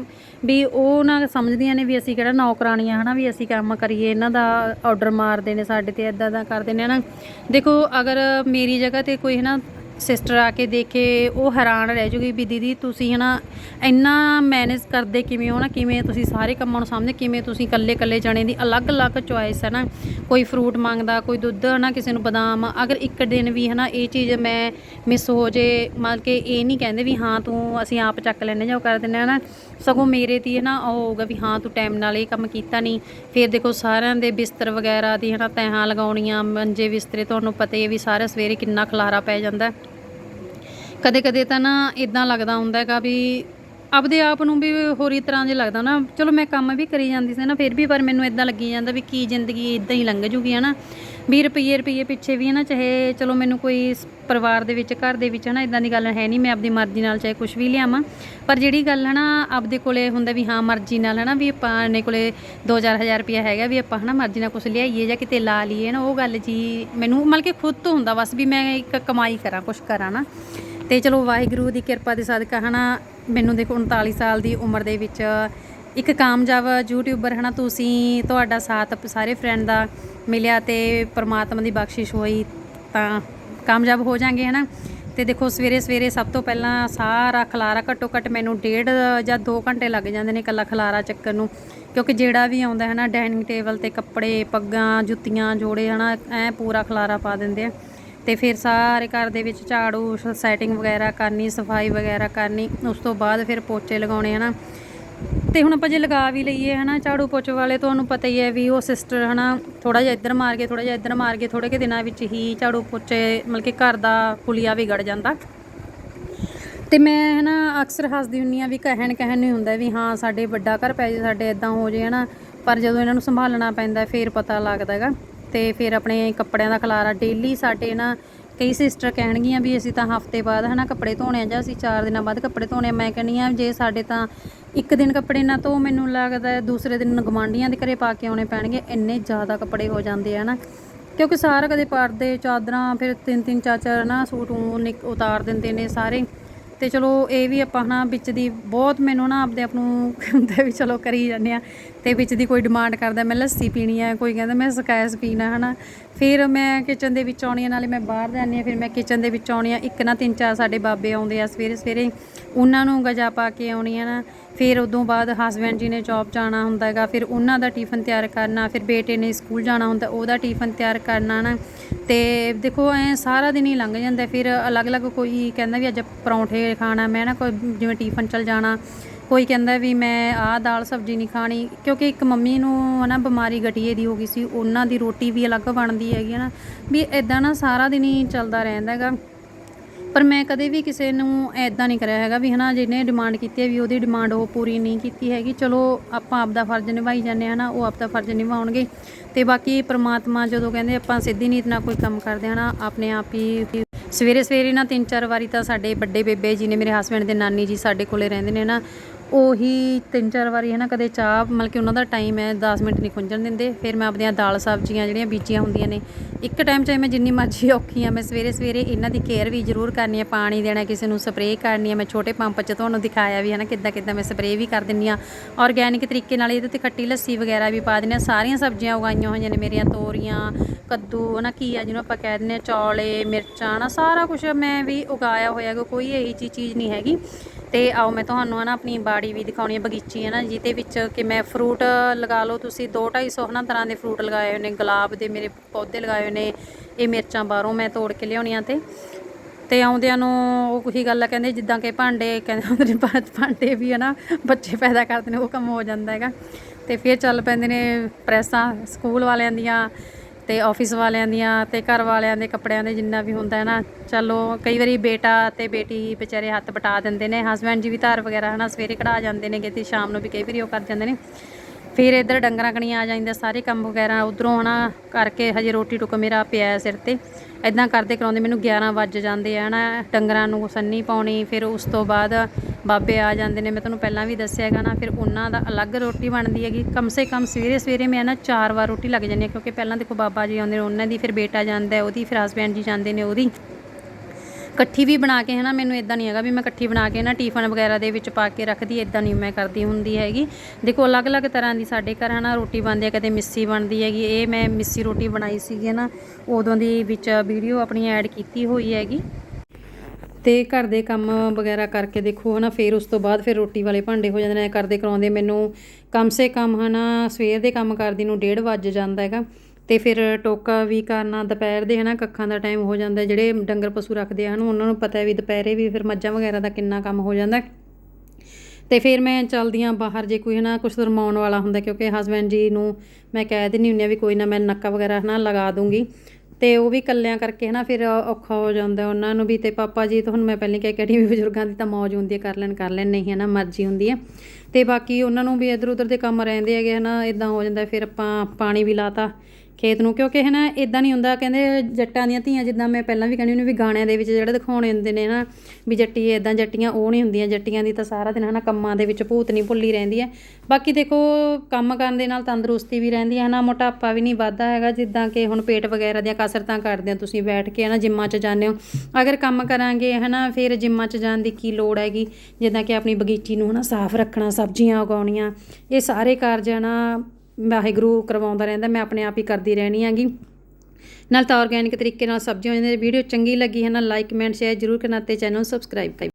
ਵੀ ਉਹ ਨਾ ਸਮਝਦੀਆਂ ਨੇ ਵੀ ਅਸੀਂ ਕਿਹੜਾ ਨੌਕਰਾਣੀਆਂ, ਹਨਾ, ਵੀ ਅਸੀਂ ਕੰਮ ਕਰੀਏ, ਇਹਨਾਂ ਦਾ ਆਰਡਰ ਮਾਰਦੇ ਨੇ ਸਾਡੇ ਤੇ ਇਦਾਂ ਦਾ ਕਰਦੇ ਨੇ, ਹਨਾ। ਦੇਖੋ, ਅਗਰ ਮੇਰੀ ਜਗ੍ਹਾ ਤੇ ਕੋਈ, ਹਨਾ ਸਿਸਟਰ ਆ ਕੇ ਦੇਖੇ, ਉਹ ਹੈਰਾਨ ਰਹਿ ਜੂਗੀ ਵੀ ਦੀਦੀ ਤੁਸੀਂ, ਹਨਾ, ਇੰਨਾ ਮੈਨੇਜ ਕਰਦੇ ਕਿਵੇਂ ਹੋ, ਨਾ, ਕਿਵੇਂ ਤੁਸੀਂ ਸਾਰੇ ਕੰਮਾਂ ਨੂੰ ਸਾਹਮਣੇ ਕਿਵੇਂ ਤੁਸੀਂ ਇਕੱਲੇ ਇਕੱਲੇ ਜਣੇ ਦੀ ਅਲੱਗ-ਅਲੱਗ ਚੁਆਇਸ ਹੈ, ਨਾ। ਕੋਈ ਫਰੂਟ ਮੰਗਦਾ, ਕੋਈ ਦੁੱਧ, ਹਨਾ, ਕਿਸੇ ਨੂੰ ਬਦਾਮ, ਅਗਰ ਇੱਕ ਦਿਨ ਵੀ, ਹਨਾ, ਇਹ ਚੀਜ਼ ਮੈਂ ਮਿਸ ਹੋ ਜੇ, ਮਤਲਬ ਕਿ ਇਹ ਨਹੀਂ ਕਹਿੰਦੇ ਵੀ ਹਾਂ, ਤੂੰ ਅਸੀਂ ਆਪ ਚੱਕ ਲੈਣੇ ਜਾਂ ਉਹ ਕਰ ਦਿੰਦੇ ਹਨਾ। ਸਗੋਂ ਮੇਰੇ ਦੀ ਹੈ ਨਾ ਉਹ ਹੋਊਗਾ ਵੀ ਹਾਂ ਤੂੰ ਟਾਈਮ ਨਾਲ ਇਹ ਕੰਮ ਕੀਤਾ ਨਹੀਂ। ਫਿਰ ਦੇਖੋ ਸਾਰਿਆਂ ਦੇ ਬਿਸਤਰ ਵਗੈਰਾ ਦੀ ਹੈ ਨਾ ਤੈਹਾਂ ਲਗਾਉਣੀਆਂ, ਮੰਜੇ ਬਿਸਤਰੇ ਤੁਹਾਨੂੰ ਪਤਾ ਹੀ ਹੈ ਵੀ ਸਾਰੇ ਸਵੇਰੇ ਕਿੰਨਾ ਖਲਾਰਾ ਪੈ ਜਾਂਦਾ। ਕਦੇ ਕਦੇ ਤਾਂ ਨਾ ਇਦਾਂ ਲੱਗਦਾ ਹੁੰਦਾ ਹੈਗਾ ਵੀ ਆਪਦੇ ਆਪ ਨੂੰ ਵੀ ਹੋਰੀ ਤਰ੍ਹਾਂ ਜੇ ਲੱਗਦਾ ਨਾ, ਚਲੋ ਮੈਂ ਕੰਮ ਵੀ ਕਰੀ ਜਾਂਦੀ ਸੀ ਨਾ, ਫਿਰ ਵੀ ਪਰ ਮੈਨੂੰ ਇਦਾਂ ਲੱਗੀ ਜਾਂਦਾ ਵੀ ਕੀ ਜ਼ਿੰਦਗੀ ਇਦਾਂ ਹੀ ਲੰਘ ਜੂਗੀ ਹਨਾ। 20 ਰੁਪਈਏ ਰੁਪਈਏ ਪਿੱਛੇ ਵੀ ਹੈ ਨਾ, ਚਾਹੇ ਚਲੋ ਮੈਨੂੰ ਕੋਈ ਪਰਿਵਾਰ ਦੇ ਵਿੱਚ, ਘਰ ਦੇ ਵਿੱਚ ਹੈ ਨਾ ਇਦਾਂ ਦੀ ਗੱਲ ਹੈ ਨਹੀਂ, ਮੈਂ ਆਪਦੀ ਮਰਜ਼ੀ ਨਾਲ ਚਾਹੇ ਕੁਝ ਵੀ ਲਿਆਵਾਂ। ਪਰ ਜਿਹੜੀ ਗੱਲ ਹੈ ਨਾ, ਆਪਦੇ ਕੋਲੇ ਹੁੰਦਾ ਵੀ ਹਾਂ, ਮਰਜ਼ੀ ਨਾਲ ਹੈ ਨਾ, ਵੀ ਆਪਾਂ ਨੇ ਕੋਲੇ 2-4000 ਰੁਪਏ ਹੈਗਾ, ਵੀ ਆਪਾਂ ਹੈ ਨਾ, ਮਰਜ਼ੀ ਨਾਲ ਕੁਝ ਲਿਆਈਏ ਜਾਂ ਕਿਤੇ ਲਾ ਲਈਏ ਨਾ, ਉਹ ਗੱਲ ਜੀ ਮੈਨੂੰ ਮਤਲਬ ਕਿ ਖੁਦ ਤੋਂ ਹੁੰਦਾ ਬਸ, ਵੀ ਮੈਂ ਇੱਕ ਕਮਾਈ ਕਰਾਂ ਕੁਝ ਕਰਾਂ ਨਾ। ਤੇ ਚਲੋ ਵਾਹਿਗੁਰੂ ਦੀ ਕਿਰਪਾ ਦੇ ਸਦਕਾ ਹਨਾ ਮੈਨੂੰ ਦੇਖੋ 39 ਸਾਲ ਦੀ ਉਮਰ ਦੇ ਵਿੱਚ ਇੱਕ ਕਾਮਯਾਬ ਯੂਟਿਊਬਰ ਹਨਾ, ਤੁਸੀਂ ਤੁਹਾਡਾ ਸਾਥ ਸਾਰੇ ਫਰੈਂਡ ਦਾ ਮਿਲਿਆ ਤੇ ਪ੍ਰਮਾਤਮਾ ਦੀ ਬਖਸ਼ਿਸ਼ ਹੋਈ ਤਾਂ ਕਾਮਯਾਬ ਹੋ ਜਾਾਂਗੇ ਹਨਾ। ਤੇ ਦੇਖੋ, ਸਵੇਰੇ ਸਵੇਰੇ ਸਭ ਤੋਂ ਪਹਿਲਾਂ ਸਾਰਾ ਖਲਾਰਾ ਘੱਟੋ ਘੱਟ ਮੈਨੂੰ ਡੇਢ ਜਾਂ 2 ਘੰਟੇ ਲੱਗ ਜਾਂਦੇ ਨੇ ਇਕੱਲਾ ਖਲਾਰਾ ਚੱਕਣ ਨੂੰ। ਕਿਉਂਕਿ ਜਿਹੜਾ ਵੀ ਆਉਂਦਾ ਹੈ ਨਾ ਡਾਈਨਿੰਗ ਟੇਬਲ ਤੇ ਕੱਪੜੇ, ਪੱਗਾਂ, ਜੁੱਤੀਆਂ, ਜੋੜੇ ਹਨਾ, ਐ ਪੂਰਾ ਖਲਾਰਾ ਪਾ ਦਿੰਦੇ ਆ। ਤੇ ਫਿਰ ਸਾਰੇ ਘਰ ਦੇ ਵਿੱਚ ਝਾੜੂ ਸੈਟਿੰਗ ਵਗੈਰਾ ਕਰਨੀ, ਸਫ਼ਾਈ ਵਗੈਰਾ ਕਰਨੀ, ਉਸ ਤੋਂ ਬਾਅਦ ਫਿਰ ਪੋਚੇ ਲਗਾਉਣੇ ਹਨਾ। ਤੇ ਹੁਣ ਆਪਾਂ ਜੇ ਲਗਾ ਵੀ ਲਈਏ, ਹਨਾ, ਝਾੜੂ ਪੋਚ ਵਾਲੇ ਤੁਹਾਨੂੰ ਪਤਾ ਹੀ ਹੈ ਵੀ ਉਹ ਸਿਸਟਰ ਹਨਾ ਥੋੜਾ ਜਿਹਾ ਇੱਧਰ ਮਾਰ ਕੇ ਥੋੜਾ ਜਿਹਾ ਇੱਧਰ ਮਾਰ ਕੇ ਥੋੜੇ ਕਿ ਦਿਨਾਂ ਵਿੱਚ ਹੀ ਝਾੜੂ ਪੋਚੇ, ਮਤਲਬ ਕਿ ਘਰ ਦਾ ਕੁਲੀਆ ਵਿਗੜ ਜਾਂਦਾ। ਤੇ ਮੈਂ, ਹਨਾ, ਅਕਸਰ ਹੱਸਦੀ ਹੁੰਨੀ ਆ ਵੀ ਕਹਿਣ ਕਹਿਣ ਨਹੀਂ ਹੁੰਦਾ ਵੀ ਹਾਂ, ਸਾਡੇ ਵੱਡਾ ਘਰ ਪੈ ਜੇ, ਸਾਡੇ ਇਦਾਂ ਹੋ ਜੇ, ਹਨਾ, ਪਰ ਜਦੋਂ ਇਹਨਾਂ ਨੂੰ ਸੰਭਾਲਣਾ ਪੈਂਦਾ, ਫੇਰ ਪਤਾ ਲੱਗਦਾ ਹੈਗਾ। ਤੇ ਫਿਰ ਆਪਣੇ ਕੱਪੜਿਆਂ ਦਾ ਖਲਾਰਾ ਡੇਲੀ ਸਾਡੇ ਨਾ ਕਈ ਸਿਸਟਰ ਕਹਿਣਗੀਆਂ ਵੀ ਅਸੀਂ ਤਾਂ ਹਫ਼ਤੇ ਬਾਅਦ ਹਨਾ ਕੱਪੜੇ ਧੋਣੇ ਆ ਜਾਂ ਅਸੀਂ 4 ਦਿਨਾਂ ਬਾਅਦ ਕੱਪੜੇ ਧੋਣੇ ਆ। ਮੈਂ ਕਹਿੰਨੀ ਆ ਜੇ ਸਾਡੇ ਤਾਂ ਇੱਕ ਦਿਨ ਕੱਪੜੇ ਨਾ ਧੋ, ਮੈਨੂੰ ਲੱਗਦਾ ਦੂਸਰੇ ਦਿਨ ਗਵਾਂਢੀਆਂ ਦੇ ਘਰੇ ਪਾ ਕੇ ਆਉਣੇ ਪੈਣਗੇ, ਇੰਨੇ ਜ਼ਿਆਦਾ ਕੱਪੜੇ ਹੋ ਜਾਂਦੇ ਆ ਨਾ ਕਿਉਂਕਿ ਸਾਰਾ ਕਦੇ ਪਰਦੇ, ਚਾਦਰਾਂ, ਫਿਰ ਤਿੰਨ ਤਿੰਨ ਚਾਰ ਚਾਰ ਨਾ ਸੂਟ ਊਂ ਨਿਕ- ਉਤਾਰ ਦਿੰਦੇ ਨੇ ਸਾਰੇ। ਤੇ ਚਲੋ ਇਹ ਵੀ ਆਪਾਂ ਨਾ ਵਿੱਚ ਦੀ ਬਹੁਤ ਮੈਨੂੰ ਨਾ ਆਪਦੇ ਆਪ ਨੂੰ ਹੁੰਦਾ ਵੀ ਚਲੋ ਕਰੀ ਜਾਂਦੇ ਆ ਤੇ ਵਿੱਚ ਦੀ ਕੋਈ ਡਿਮਾਂਡ ਕਰਦਾ ਮੈਂ ਲੱਸੀ ਪੀਣੀ ਆ, ਕੋਈ ਕਹਿੰਦਾ ਮੈਂ ਸਕੈਸ ਪੀਣਾ ਹਨਾ। ਫਿਰ ਮੈਂ ਕਿਚਨ ਦੇ ਵਿੱਚ ਆਉਣੀ ਆ, ਨਾਲੇ ਮੈਂ ਬਾਹਰ ਜਾਂਦੀ ਆ, ਫਿਰ ਮੈਂ ਕਿਚਨ ਦੇ ਵਿੱਚ ਆਉਣੀ ਆ, ਇੱਕ ਨਾ ਤਿੰਨ ਚਾਰ ਸਾਡੇ ਬਾਬੇ ਆਉਂਦੇ ਆ ਸਵੇਰੇ ਸਵੇਰੇ ਉਹਨਾਂ ਨੂੰ ਗਜਾ ਪਾ ਕੇ ਆਉਣੀ ਆ ਨਾ। ਫਿਰ ਉਦੋਂ ਬਾਅਦ ਹਸਬੈਂਡ ਜੀ ਨੇ ਜੌਬ ਜਾਣਾ ਹੁੰਦਾ ਹੈਗਾ, ਫਿਰ ਉਹਨਾਂ ਦਾ ਟਿਫਨ ਤਿਆਰ ਕਰਨਾ, ਫਿਰ ਬੇਟੇ ਨੇ ਸਕੂਲ ਜਾਣਾ ਹੁੰਦਾ, ਉਹਦਾ ਟਿਫਨ ਤਿਆਰ ਕਰਨਾ ਨਾ। ਤੇ ਦੇਖੋ, ਐ ਸਾਰਾ ਦਿਨ ਹੀ ਲੰਘ ਜਾਂਦਾ ਫਿਰ ਅਲੱਗ-ਅਲੱਗ ਕੋਈ ਕਹਿੰਦਾ ਵੀ ਅੱਜ ਪਰੌਂਠੇ ਖਾਣਾ, ਮੈਂ ਨਾ ਕੋਈ ਜਿਵੇਂ ਟਿਫਨ ਚਲ ਜਾਣਾ। ਕੋਈ ਕਹਿੰਦਾ ਵੀ ਮੈਂ ਆਹ ਦਾਲ ਸਬਜ਼ੀ ਨਹੀਂ ਖਾਣੀ, ਕਿਉਂਕਿ ਇੱਕ ਮੰਮੀ ਨੂੰ ਹਨਾ ਬਿਮਾਰੀ ਗਟੀਏ ਦੀ ਹੋ ਗਈ ਸੀ, ਉਹਨਾਂ ਦੀ ਰੋਟੀ ਵੀ ਅਲੱਗ ਬਣਦੀ ਹੈਗੀ ਹੈ ਨਾ। ਵੀ ਇਦਾਂ ਨਾ ਸਾਰਾ ਦਿਨ ਹੀ ਚੱਲਦਾ ਰਹਿੰਦਾ ਹੈਗਾ। ਪਰ ਮੈਂ ਕਦੇ ਵੀ ਕਿਸੇ ਨੂੰ ਐਦਾਂ ਨਹੀਂ ਕਰਿਆ ਹੈਗਾ ਵੀ ਹਨਾ, ਜਿਹਨੇ ਡਿਮਾਂਡ ਕੀਤੀ ਹੈ ਵੀ ਉਹਦੀ ਡਿਮਾਂਡ ਉਹ ਪੂਰੀ ਨਹੀਂ ਕੀਤੀ ਹੈਗੀ। ਚਲੋ, ਆਪਾਂ ਆਪਦਾ ਫਰਜ਼ ਨਿਭਾਈ ਜਾਂਦੇ ਹਾਂ ਨਾ, ਉਹ ਆਪਦਾ ਫਰਜ਼ ਨਿਭਾਉਣਗੇ। ਤੇ ਬਾਕੀ ਪ੍ਰਮਾਤਮਾ ਜਦੋਂ ਕਹਿੰਦੇ ਆਪਾਂ ਸਿੱਧੀ ਨੀਤ ਨਾਲ ਕੋਈ ਕੰਮ ਕਰਦੇ ਹਾਂ ਨਾ, ਆਪਣੇ ਆਪ ਹੀ ਸਵੇਰੇ ਸਵੇਰੇ ਨਾ ਤਿੰਨ ਚਾਰ ਵਾਰੀ ਤਾਂ ਸਾਡੇ ਵੱਡੇ ਬੇਬੇ ਜੀ ਨੇ ਮੇਰੇ ਹਸਬੰਡ ਦੇ ਨਾਨੀ ਜੀ ਸਾਡੇ ਕੋਲੇ ਰਹਿੰਦੇ ਨੇ ਨਾ ਉਹੀ ਤਿੰਨ ਚਾਰ ਵਾਰੀ ਹੈ ਨਾ, ਕਦੇ ਚਾਹ, ਮਤਲਬ ਕਿ ਉਹਨਾਂ ਦਾ ਟਾਈਮ ਹੈ 10 ਮਿੰਟ ਨਹੀਂ ਖੁੰਝਣ ਦਿੰਦੇ। ਫਿਰ ਮੈਂ ਆਪਣੀਆਂ ਦਾਲ ਸਬਜ਼ੀਆਂ ਜਿਹੜੀਆਂ ਬੀਜੀਆਂ ਹੁੰਦੀਆਂ ਨੇ, ਇੱਕ ਟਾਈਮ ਚਾਹੇ ਮੈਂ ਜਿੰਨੀ ਮਰਜ਼ੀ ਔਖੀ ਆ, ਮੈਂ ਸਵੇਰੇ ਸਵੇਰੇ ਇਹਨਾਂ ਦੀ ਕੇਅਰ ਵੀ ਜ਼ਰੂਰ ਕਰਨੀ ਹੈ ਪਾਣੀ ਦੇਣਾ, ਕਿਸੇ ਨੂੰ ਸਪਰੇਅ ਕਰਨੀ ਹੈ ਮੈਂ ਛੋਟੇ ਪੰਪ 'ਚ ਤੁਹਾਨੂੰ ਦਿਖਾਇਆ ਵੀ ਹੈ ਨਾ, ਕਿੱਦਾਂ ਕਿੱਦਾਂ ਮੈਂ ਸਪਰੇਅ ਵੀ ਕਰ ਦਿੰਨੀ ਆ। ਆਰਗੈਨਿਕ ਤਰੀਕੇ ਨਾਲ ਇਹਦੇ ਤੇ ਖੱਟੀ ਲੱਸੀ ਵਗੈਰਾ ਵੀ ਪਾ ਦਿੰਦੇ ਹਾਂ ਸਾਰੀਆਂ ਸਬਜ਼ੀਆਂ ਉਗਾਈਆਂ ਹੋਈਆਂ ਨੇ ਮੇਰੀਆਂ, ਤੋਰੀਆਂ, ਕੱਦੂ ਨਾ, ਘੀਆ ਜਿਹਨੂੰ ਆਪਾਂ ਕਹਿ ਦਿੰਦੇ ਹਾਂ ਚੌਲੇ, ਮਿਰਚਾਂ ਨਾ, ਸਾਰਾ ਕੁਝ ਮੈਂ ਵੀ ਉਗਾਇਆ ਹੋਇਆ ਕੋਈ ਇਹੀ ਜਿਹੀ ਚੀਜ਼ ਨਹੀਂ ਹੈਗੀ। ਤੇ ਆਓ ਮੈਂ ਤੁਹਾਨੂੰ ਹਨਾ ਆਪਣੀ ਬਾੜੀ ਵੀ ਦਿਖਾਉਣੀ ਹੈ, ਬਗੀਚੀ ਹੈ ਨਾ ਜਿਹਦੇ ਵਿੱਚ ਕਿ ਮੈਂ ਫਰੂਟ ਲਗਾ ਲਓ ਤੁਸੀਂ 2 250 ਹਨਾ ਤਰ੍ਹਾਂ ਦੇ ਫਰੂਟ ਲਗਾਏ ਹੋਏ ਨੇ, ਗੁਲਾਬ ਦੇ ਮੇਰੇ ਪੌਦੇ ਲਗਾਏ ਹੋਏ ਨੇ, ਇਹ ਮਿਰਚਾਂ ਬਾਹਰੋਂ ਮੈਂ ਤੋੜ ਕੇ ਲਿਆਉਣੀਆਂ ਤੇ। ਤੇ ਆਉਂਦਿਆਂ ਨੂੰ ਉਹ ਉਹੀ ਗੱਲ ਆ, ਕਹਿੰਦੇ ਜਿੱਦਾਂ ਕਿ ਭਾਂਡੇ, ਕਹਿੰਦੇ ਹੁੰਦੇ ਨੇ ਭਾ- ਭਾਂਡੇ ਵੀ ਹਨਾ ਬੱਚੇ ਪੈਦਾ ਕਰਦੇ ਨੇ, ਉਹ ਕੰਮ ਹੋ ਜਾਂਦਾ ਹੈਗਾ। ਤੇ ਫਿਰ ਚੱਲ ਪੈਂਦੇ ਨੇ ਪ੍ਰੈਸਾਂ, ਸਕੂਲ ਵਾਲਿਆਂ ਦੀਆਂ ਤੇ ਆਫਿਸ ਵਾਲਿਆਂ ਦੀਆਂ ਤੇ ਘਰ ਵਾਲਿਆਂ ਦੇ ਕੱਪੜਿਆਂ ਦੇ ਜਿੰਨਾ ਵੀ ਹੁੰਦਾ ਹੈ ਨਾ, ਚਲੋ ਕਈ ਵਾਰੀ ਬੇਟਾ ਤੇ ਬੇਟੀ ਵਿਚਾਰੇ ਹੱਥ ਬਟਾ ਦਿੰਦੇ ਨੇ ਹਸਬੈਂਡ ਜੀ ਵੀ ਧਾਰ ਵਗੈਰਾ ਹਨਾ ਸਵੇਰੇ ਕਢਾ ਜਾਂਦੇ ਨੇ ਤੇ ਸ਼ਾਮ ਨੂੰ ਵੀ ਕਈ ਵਾਰੀ ਉਹ ਕਰ ਜਾਂਦੇ ਨੇ। ਫਿਰ ਇੱਧਰ ਡੰਗਰਾਂ ਕਣੀਆਂ ਆ ਜਾਂਦੇ ਸਾਰੇ ਕੰਮ ਵਗੈਰਾ ਉਧਰੋਂ ਹਨਾ ਕਰਕੇ ਹਜੇ ਰੋਟੀ ਟੁੱਕ ਮੇਰਾ ਪਿਆ ਸਿਰ ਤੇ। ਇਦਾਂ ਕਰਦੇ ਕਰਾਉਂਦੇ, ਮੈਨੂੰ 11 ਵੱਜ ਜਾਂਦੇ ਆ ਨਾ ਡੰਗਰਾਂ ਨੂੰ ਸੰਨੀ ਪਾਉਣੀ, ਫਿਰ ਉਸ ਤੋਂ ਬਾਅਦ ਬਾਬੇ ਆ ਜਾਂਦੇ ਨੇ, ਮੈਂ ਤੁਹਾਨੂੰ ਪਹਿਲਾਂ ਵੀ ਦੱਸਿਆ ਹੈਗਾ ਨਾ, ਫਿਰ ਉਹਨਾਂ ਦਾ ਅਲੱਗ ਰੋਟੀ ਬਣਦੀ ਹੈਗੀ। ਕਮ ਸੇ ਕਮ ਸਵੇਰੇ ਸਵੇਰੇ ਮੈਂ ਨਾ ਚਾਰ ਵਾਰ ਰੋਟੀ ਲੱਗ ਜਾਂਦੀ ਹੈ, ਕਿਉਂਕਿ ਪਹਿਲਾਂ ਦੇਖੋ ਬਾਬਾ ਜੀ ਆਉਂਦੇ ਨੇ, ਉਹਨਾਂ ਦੀ ਫਿਰ ਬੇਟਾ ਜਾਂਦਾ ਉਹਦੀ ਫਿਰ ਹਸਬੈਂਡ ਜੀ ਜਾਂਦੇ ਨੇ ਉਹਦੀ। ਇਕੱਠੀ ਵੀ ਬਣਾ ਕੇ ਹੈ ਨਾ ਮੈਨੂੰ ਇਦਾਂ ਨਹੀਂ ਹੈਗਾ ਵੀ ਮੈਂ ਇਕੱਠੀ ਬਣਾ ਕੇ ਨਾ ਟਿਫਨ ਵਗੈਰਾ ਦੇ ਵਿੱਚ ਪਾ ਕੇ ਰੱਖਦੀ ਇਦਾਂ ਨਹੀਂ ਮੈਂ ਕਰਦੀ ਹੁੰਦੀ ਹੈਗੀ। ਦੇਖੋ ਅਲੱਗ-ਅਲੱਗ ਤਰ੍ਹਾਂ ਦੀ ਸਾਡੇ ਘਰ ਹੈ ਨਾ ਰੋਟੀ ਬਣਦੀ ਹੈ, ਕਦੇ ਮਿੱਸੀ ਬਣਦੀ ਹੈਗੀ। ਇਹ ਮੈਂ ਮਿੱਸੀ ਰੋਟੀ ਬਣਾਈ ਸੀਗੀ ਨਾ ਉਦੋਂ ਦੀ ਵਿੱਚ ਵੀਡੀਓ ਆਪਣੀ ਐਡ ਕੀਤੀ ਹੋਈ ਹੈਗੀ। ਤੇ ਘਰ ਦੇ ਕੰਮ ਵਗੈਰਾ ਕਰਕੇ ਦੇਖੋ, ਹਨਾ, ਫਿਰ ਉਸ ਤੋਂ ਬਾਅਦ ਫਿਰ ਰੋਟੀ ਵਾਲੇ ਭਾਂਡੇ ਹੋ ਜਾਂਦੇ ਨੇ, ਕਰਦੇ ਕਰਾਉਂਦੇ। ਮੈਨੂੰ ਕਮ ਸੇ ਕਮ, ਹਨਾ, ਸਵੇਰ ਦੇ ਕੰਮ ਕਰਦੀ ਨੂੰ 1:30 ਵੱਜ ਜਾਂਦਾ ਹੈਗਾ। ਤੇ ਫਿਰ ਟੋਕਾ ਵੀ ਕਰਨਾ, ਦੁਪਹਿਰ ਦੇ, ਹਨਾ, ਕੱਖਾਂ ਦਾ ਟਾਈਮ ਹੋ ਜਾਂਦਾ। ਜਿਹੜੇ ਡੰਗਰ ਪਸ਼ੂ ਰੱਖਦੇ ਹਨ, ਉਹਨਾਂ ਨੂੰ ਪਤਾ ਹੈ ਵੀ ਦੁਪਹਿਰੇ ਵੀ ਫਿਰ ਮੱਝਾਂ ਵਗੈਰਾ ਦਾ ਕਿੰਨਾ ਕੰਮ ਹੋ ਜਾਂਦਾ। ਤੇ ਫਿਰ ਮੈਂ ਚੱਲਦੀ ਹਾਂ ਬਾਹਰ, ਜੇ ਕੋਈ, ਹਨਾ, ਕੁਛ ਰਮਾਉਣ ਵਾਲਾ ਹੁੰਦਾ, ਕਿਉਂਕਿ ਹਸਬੈਂਡ ਜੀ ਨੂੰ ਮੈਂ ਕਹਿ ਦਿੰਦੀ ਹੁੰਦੀ ਆ ਵੀ ਕੋਈ ਨਾ, ਮੈਂ ਨੱਕਾ ਵਗੈਰਾ, ਹਨਾ, ਲਗਾ ਦੂੰਗੀ। ਤੇ ਉਹ ਵੀ ਕੱਲਿਆਂ ਕਰਕੇ ਹਨਾ, ਫਿਰ ਔਖਾ ਹੋ ਜਾਂਦਾ ਉਹਨਾਂ ਨੂੰ ਵੀ ਤੇ ਪਾਪਾ ਜੀ ਤੁਹਾਨੂੰ ਮੈਂ ਪਹਿਲਾਂ ਕਿਹਾ ਕੇ ਹਟੀ ਵੀ ਬਜ਼ੁਰਗਾਂ ਦੀ ਤਾਂ ਮੌਜ ਹੁੰਦੀ ਹੈ, ਕਰ ਲੈਣ ਕਰ ਲੈਣ, ਨਹੀਂ ਹਨਾ ਮਰਜ਼ੀ ਹੁੰਦੀ ਹੈ। ਤੇ ਬਾਕੀ ਉਹਨਾਂ ਨੂੰ ਵੀ ਇਧਰ ਉਧਰ ਦੇ ਕੰਮ ਰਹਿੰਦੇ ਹੈਗੇ ਹਨਾ ਇਦਾਂ ਹੋ ਜਾਂਦਾ, ਫਿਰ ਆਪਾਂ ਪਾਣੀ ਵੀ ਲਾਤਾ ਖੇਤ ਨੂੰ, ਕਿਉਂਕਿ ਹੈ ਨਾ ਇਦਾਂ ਨਹੀਂ ਹੁੰਦਾ, ਕਹਿੰਦੇ ਜੱਟਾਂ ਦੀਆਂ ਧੀਆਂ, ਜਿੱਦਾਂ ਮੈਂ ਪਹਿਲਾਂ ਵੀ ਕਹਿੰਦੀ ਉਹਨੂੰ ਵੀ ਗਾਣਿਆਂ ਦੇ ਵਿੱਚ ਜਿਹੜੇ ਦਿਖਾਉਣੇ ਹੁੰਦੇ ਨੇ ਨਾ ਵੀ ਜੱਟੀ ਇਦਾਂ ਜੱਟੀਆਂ, ਉਹ ਨਹੀਂ ਹੁੰਦੀਆਂ, ਜੱਟੀਆਂ ਦੀ ਤਾਂ ਸਾਰਾ ਦਿਨ ਹਨਾ ਕੰਮਾਂ ਦੇ ਵਿੱਚ ਭੂਤ ਨਹੀਂ ਭੁੱਲੀ ਰਹਿੰਦੀ ਹੈ। ਬਾਕੀ ਦੇਖੋ, ਕੰਮ ਕਰਨ ਦੇ ਨਾਲ ਤੰਦਰੁਸਤੀ ਵੀ ਰਹਿੰਦੀ ਹੈ ਨਾ ਮੋਟਾਪਾ ਵੀ ਨਹੀਂ ਵੱਧਦਾ ਹੈਗਾ, ਜਿੱਦਾਂ ਕਿ ਹੁਣ ਪੇਟ ਵਗੈਰਾ ਦੀਆਂ ਕਸਰਤਾਂ ਕਰਦੇ ਹੋ ਤੁਸੀਂ ਬੈਠ ਕੇ ਹਨਾ ਜਿੰਮਾਂ 'ਚ ਜਾਂਦੇ ਹੋ। ਅਗਰ ਕੰਮ ਕਰਾਂਗੇ ਹਨਾ, ਫਿਰ ਜਿੰਮਾਂ 'ਚ ਜਾਣ ਦੀ ਕੀ ਲੋੜ ਹੈਗੀ? ਜਿੱਦਾਂ ਕਿ ਆਪਣੀ ਬਗੀਚੀ ਨੂੰ ਹਨਾ ਸਾਫ਼ ਰੱਖਣਾ, ਸਬਜ਼ੀਆਂ ਉਗਾਉਣੀਆਂ, ਇਹ ਸਾਰੇ ਕਾਰਜ ਹਨਾ ਵਾਹਿਗੁਰੂ ਕਰਵਾਉਂਦਾ ਰਹਿੰਦਾ, ਮੈਂ ਆਪਣੇ ਆਪ ਹੀ ਕਰਦੀ ਰਹਿਣੀ ਹੈਗੀ। ਨਾਲ ਤਾਂ ਆਰਗੈਨਿਕ ਤਰੀਕੇ ਨਾਲ ਸਬਜ਼ੀਆਂ ਹੋ ਜਾਂਦੀਆਂ ਵੀਡੀਓ ਚੰਗੀ ਲੱਗੀ ਹੈ ਨਾ ਲਾਈਕ ਕਮੈਂਟ ਸ਼ੇਅਰ ਜ਼ਰੂਰ ਕਰਨਾ ਤੇ ਚੈਨਲ ਨੂੰ ਸਬਸਕ੍ਰਾਈਬ ਕਰ